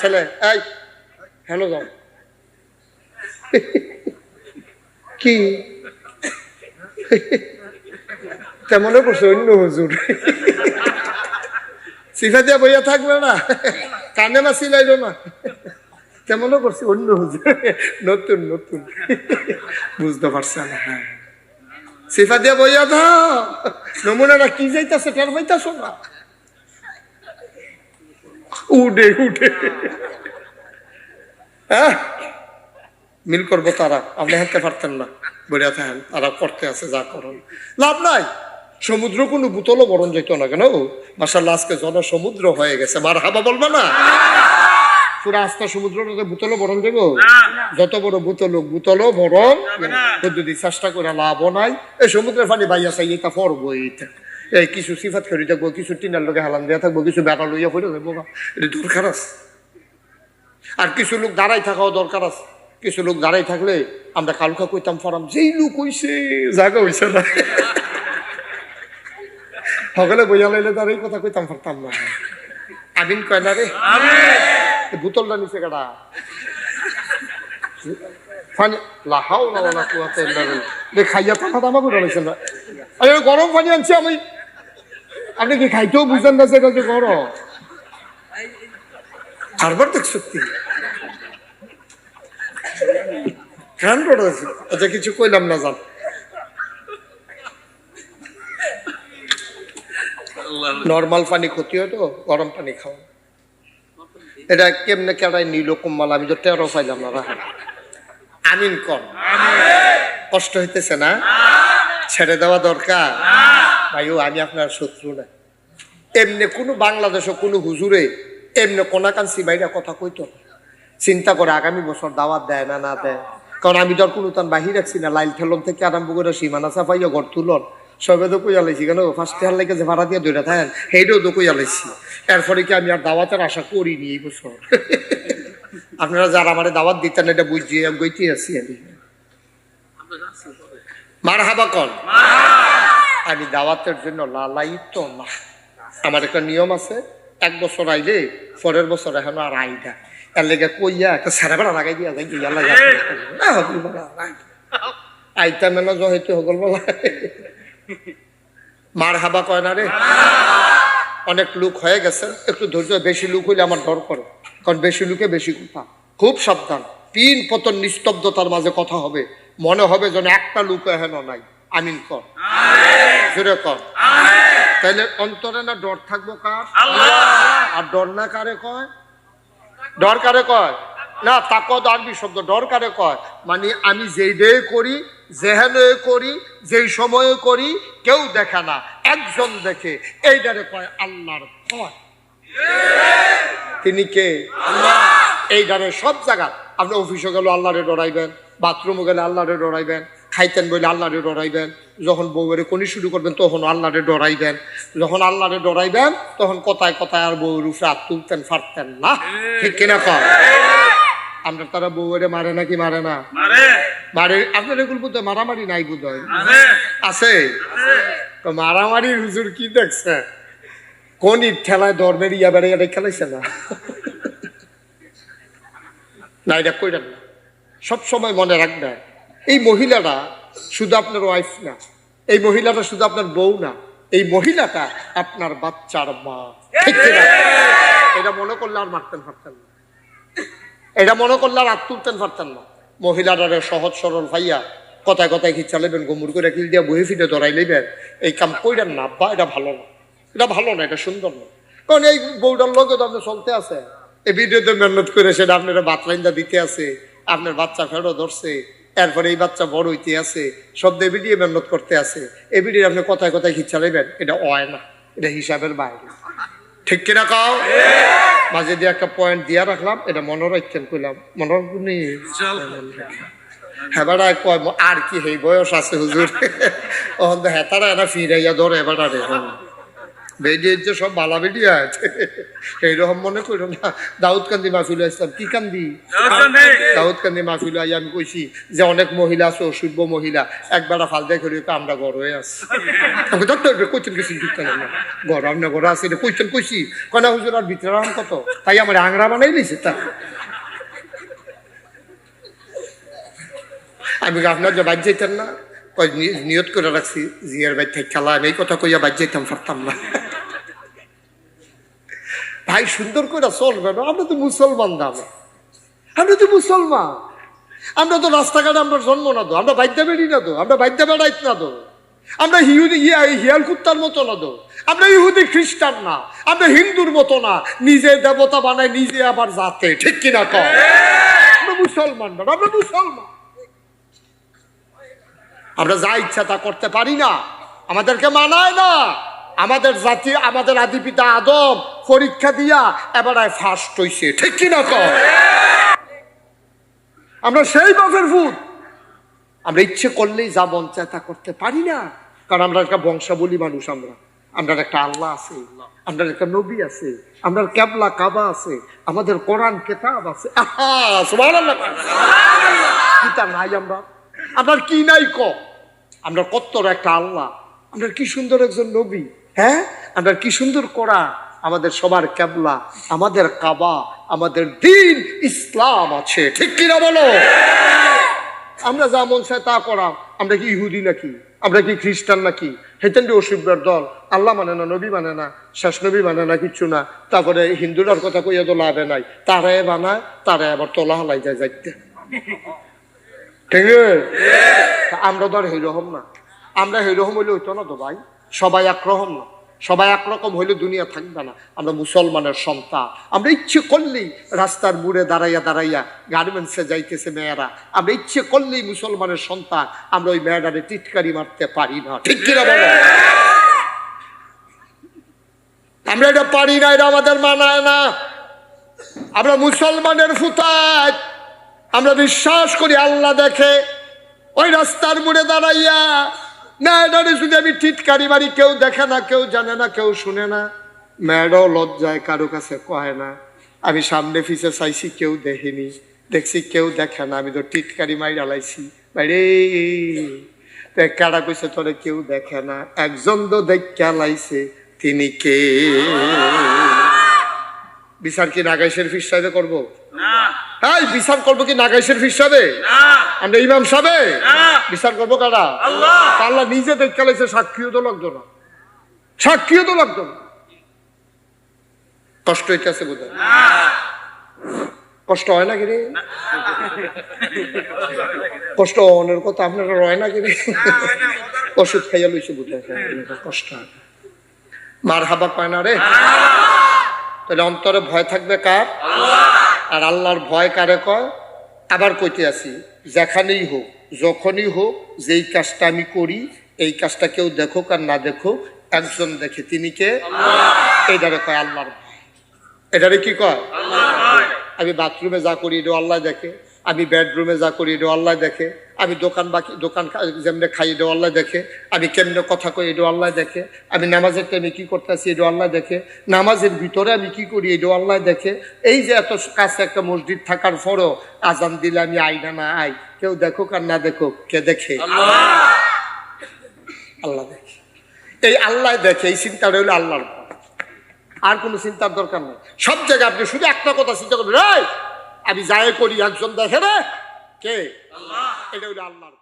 ছেলে, এই হ্যালো যাও কি? তেমনও করছে অন্য হুজুর? সিফা দিয়া বইয়া থাকবে না? কানে মাসি লাইল না? তেমনও করছে অন্য হুজুর? নতুন নতুন। বুঝতে পারছে না হ্যাঁ। সিফা দিয়া বইয়া দাও। নমুনারা কি যাইতাছে টের পাইতাছ না? উডে উডে হ্যাঁ? মিল করব তারা আপনি হাঁটতে পারতেন না। বইয়া থাকেন তারা করতে আছে যা করুন। লাভ নাই। সমুদ্র কোনো বুতলও বরণ যেত না কেন? মাসাল্লাহ আজকে জন সমুদ্র হয়ে গেছে। মার হাবা বলবে না? পুরো আস্থা সমুদ্রটাতে বুতলও বরণ দেব যত বড় বুতল হোক, বুতলও বরণ যদি চেষ্টা করে লাভও নাই। এই সমুদ্রের পানি বাইয়া চাই এটা পড়ব এইটা। এই কিছু সিফাত করে থাকব কিছু টিনার লোকে হালান দিয়া থাকব কিছু বেটা লইয়া পড়ে যাব এটা দরকার আছে। আর কিছু লোক দাঁড়াই থাকাও দরকার আছে। কিছু লোক দাঁড়াই থাকলে আমরা কালকা কইতাম ফারাম যেই লোক হইছে জায়গা হইছে না। সকলে বইয়া লাইলে তার এই কথা কইতাম পারতাম না। আমিন কয় না রে? বোতলটা নিচে কাটা পানি লাহাও না খাইয়া আমাকে রয়েছেন না। গরম পানি আনছি আমি। আপনি কি খাইতেও বুঝেন না সেটা যে গরম বারবার দেখ সত্যি আচ্ছা কিছু কইলাম না জান নর্মাল পানি ক্ষতি হয় তো গরম পানি খাও। এটা কেমনে কেডাই নিল কম্মাল? আমি তো টেরো পাইলাম না আমিন কর কষ্ট হইতেছে না? ছেড়ে দেওয়া দরকার। ভাইও আমি আপনার শত্রু না। এমনি কোনো বাংলাদেশে, কোনো হুজুরে এমনি কোনাকান্সি বাইরা কথা কইতো চিন্তা করে আগামী বছর দাওয়াত দেয় না না দেয়। কারণ আমি তোর কোনো তান বাহির রাখছি না। লাইল ঠেলন থেকে আরম্ভ করে সীমানা চাপাইয়া ঘর তুলন, সবে তো কইয়া লাইছি, কেন? ফার্স্ট ইয়ার লাগে যে ভাড়া দিয়ে দৌড়া থাকেন সেইটাও তো কইয়া লাইছি। এরপরে কি আমি আর দাওয়াতের আশা করিনি এই বছর? আপনারা যারা আমার দাওয়াত দিতেন, এটা আমি গইতে আছি আমি। মার হাবা কন আমি দাওয়াতের জন্য লালাই তো না। আমার একটা নিয়ম আছে এক বছর আইলে পরের বছর এখন আর আইডা এর লেগে কইয়া একটা সারা বেড়া লাগাই দিয়া যাই গিয়া লাগা না হবি বাবা, নাই। আইতা মেলা জহিতে হগল বলা। মার হাবা কয় না রে? অনেক লোক হয়ে গেছে একটু ধৈর্য বেশি লোক হইলে আমার ডর করে। কারণ বেশি লোকে বেশি কথা খুব সাবধান। তিন পতন নিস্তব্ধতার মাঝে কথা হবে। মনে হবে যেন একটা লোক হেন নাই। আমিন কর। জোরে কর। তাইলে অন্তরে না ডর থাকব কার? আর ডর না কারে কয়? ডর কারে কয়? না তাকত আরবি শব্দ ডর কারে কয়? মানে আমি যেই ডে করি যেহেনে করি যেই সময়ে করি কেউ দেখে না একজন দেখে। এইটারে কয় আল্লাহর ভয় তিনি কে? এই ডারে সব জায়গা আপনি অফিসে গেলে আল্লাহরে ডরাইবেন বাথরুমে গেলে আল্লাহরে ডরাইবেন খাইতেন বলে আল্লাহরে ডরাইবেন। যখন বউয়ের কনি শুরু করবেন তখন আল্লাহরে ডরাইবেন। যখন আল্লাহরে ডরাইবেন তখন কথায় কথায় আর বউয়ের উপরে হাত তুলতেন ফাটতেন না। ঠিক কিনা কর আমরা তারা বউয়েরে মারে নাকি মারে না? মারে। আপনার এগুলো বোধ মারামারি নাই বোধ হয় আছে? তো মারামারির হুজুর কি দেখছে? কোন ইট ঠেলায় ধর্মের ইয়া বেড়ে এটা খেলাইছে না? না এটা কইরাম না। সবসময় মনে রাখবেন এই মহিলাটা শুধু আপনার ওয়াইফ না, এই মহিলাটা শুধু আপনার বউ না, এই মহিলাটা আপনার বাচ্চার মা? এটা মনে করলে আর মারতেন পারতেন না। এটা মনে করলে আর হাত তুলতেন পারতেন না। মহিলাটারে সহজ সরল ভাইয়া কথায় কথায় খিচ্ছা লেবেন গোমুর করে কিল দিয়া বহে ফিরে ধরাই লেবেন এই কাম কইরেন না, আব্বা, এটা ভালো না। এটা ভালো না, এটা সুন্দর না। কারণ এই বউটার লোকে তো আপনি চলতে আছে। এই ভিডিওতে মেহনত করে সেটা আপনারা বাতলাইন্দা দিতে আছে, আপনার বাচ্চা ফেরো ধরছে। এরপরে এই বাচ্চা বড় হইতে আছে দিয়ে ভিডিও মেহনত করতে আছে এই আপনি কথায় কথায় খিচ্ছা লেবেন এটা হয় না এটা হিসাবের বাইরে। ঠিক কিনা কাও? মাঝে দিয়ে একটা পয়েন্ট দিয়া রাখলাম এটা মনে রাখছেন কইলাম মনে রাখবনি হ্যাঁ কয় আর কি হেই বয়স আছে হুজুর? ওখান হেতারা এরা ফিরাইয়া ধরে বেড়া রে যে সব বালা বেডি আছে। এইরকম মনে করো না। দাউদ কান্দি মাহফিল ইসলাম কি কান্দি? দাউদ কান্দি মাহফিল আই আমি কইছি যে অনেক মহিলা আছে অসভ্য মহিলা একবার ফাল দেখে আমরা ঘর হয়ে আছি। আমি ডক্টর কইছেন কিছু ঢুকতে না। ঘর আমরা ঘর আছি কইছেন কইছি কনা হুজুর আর ভিতরে রাম কত? তাই আমার আংরা বানাই নিছে তা। আমি আপনার যে বাদ যাইতেন না কই নি- নিয়ত করে রাখছি জিয়ার বাদ থেকে খেলা আমি এই কথা কইয়া বাদ যাইতাম পারতাম না। ভাই সুন্দর করে চলবে না? আমরা তো মুসলমান দাম আমরা। তো মুসলমান। আমরা তো রাস্তাঘাটে আমরা জন্ম না তো আমরা বাদ্যা বেড়ি না তো আমরা বাদ্যা বেড়াইত না তো। আমরা হিউদি ইয়া হিয়াল কুত্তার মতো না তো। আমরা ইহুদি খ্রিস্টান না আমরা হিন্দুর মতো না। নিজে দেবতা বানায় নিজে আবার জাতে ঠিক কিনা কর আমরা মুসলমান না আমরা মুসলমান। আমরা যা ইচ্ছা তা করতে পারি না। আমাদেরকে মানায় না। আমাদের জাতি, আমাদের আদি পিতা আদম পরীক্ষা দিয়া এবারে ফার্স্ট হইছে। ঠিক কিনা কর আমরা সেই বাপের ভূত। আমরা ইচ্ছে করলেই যা মন তা করতে পারি না। কারণ আমরা একটা বংশাবলী মানুষ আমরা। আমরা একটা আল্লাহ আছে। আমরা একটা নবী আছে। আমরা ক্যাবলা কাবা আছে। আমাদের কোরআন কেতাব আছে। কিতা নাই আমরা? আমরা কি নাই ক? আমরা কত্তর একটা আল্লাহ। আমরা কি সুন্দর একজন নবী হ্যাঁ? আমরা কি সুন্দর করা আমাদের সবার ক্যাবলা, আমাদের কাবা, আমাদের দিন ইসলাম আছে। ঠিক কিনা বলো? আমরা যা মন চায় তা করা আমরা কি ইহুদি নাকি? আমরা কি খ্রিস্টান নাকি? হেতেন্ডি অসুবিধার দল। আল্লাহ মানে না, নবী মানে না, শেষ নবী মানে না, কিচ্ছু না। তারপরে হিন্দুরার কথা কইয়া তো লাভে নাই। তারাই বানায়, তারাই আবার তোলা হালাই যায় যাইতে। আমরা ধর সেইরকম না। আমরা সেইরকম হইলে হইতো না তো ভাই? সবাই একরকম না। সবাই একরকম হইলে দুনিয়া থাকবে না। আমরা মুসলমানের সন্তান। আমরা ইচ্ছে করলেই রাস্তার মুড়ে দাঁড়াইয়া দাঁড়াইয়া গার্মেন্টসে যাইতেছে মেয়েরা। আমরা ইচ্ছে করলেই মুসলমানের সন্তান। আমরা ওই মেয়েটারে টিটকারি মারতে পারি না। ঠিক কিনা বলো? আমরা এটা পারি না, এটা আমাদের মানায় না। আমরা মুসলমানের ফুতায় আমরা বিশ্বাস করি আল্লাহ দেখে। ওই রাস্তার মোড়ে দাঁড়াইয়া মেয়েটারে যদি আমি টিটকারি মারি, কেউ দেখে না, কেউ জানে না, কেউ শুনে না। মেয়েরাও লজ্জায় কারও কাছে কয় না, আমি সামনে ফিসে চাইছি, কেউ দেখেনি। দেখছি কেউ দেখে না, আমি তো টিটকারি মারি ডালাইছি বাইরে কারা কইছে, তোরে কেউ দেখে না। একজন তো দেখা লাইছে, তিনি কে? বিচার কি নাগাই শরীফ সাহেবে করব হ্যাঁ বিচার করব কি নাগাই শরীফ সাহেবে আমরা ইমাম সাহেবে? বিচার করব কারা? আল্লাহ। নিজে দেখতে লাইছে সাক্ষীও তো লাগতো না। সাক্ষীও তো লাগতো না। কষ্ট হইতেছে বোধ কষ্ট হয় না। কিরে কষ্ট অনের কথা আপনারা রয় না কিরে ওষুধ খাইয়া লইছে বোধ কষ্ট হয় মার হাবা পায় না রে? তাহলে অন্তরে ভয় থাকবে কার? আর আল্লাহর ভয় কারে কয়? আবার কইতে আসি যেখানেই হোক যখনই হোক যেই কাজটা আমি করি এই কাজটা কেউ দেখুক আর না দেখুক একজন দেখে তিনি কে? এটারে কয় আল্লাহর ভয়। এটারে কি কয়? আমি বাথরুমে যা করি এটা আল্লাহ দেখে। আমি বেডরুমে যা করি এটা আল্লাহ দেখে। আমি দোকান বাকি দোকান যেমনি খাই এটা আল্লাহ দেখে। আমি কেমনে কথা কই এটা আল্লাহ দেখে। আমি নামাজের টাইমে কি করতেছি এটা আল্লাহ দেখে। নামাজের ভিতরে আমি কি করি এটা আল্লাহ দেখে। এই যে এত কাছে একটা মসজিদ থাকার পরও আজান দিলে আমি আই না না আই। কেউ দেখুক আর না দেখুক কে দেখে? আল্লাহ। দেখে। এই আল্লাহ দেখে এই চিন্তাটা হলো আল্লাহর। আর কোনো চিন্তার দরকার নেই। সব জায়গায় আপনি শুধু একটা কথা চিন্তা করবেন "এই, আমি যাই করি একজন দেখে রে। কে? এটা হলো আল্লাহর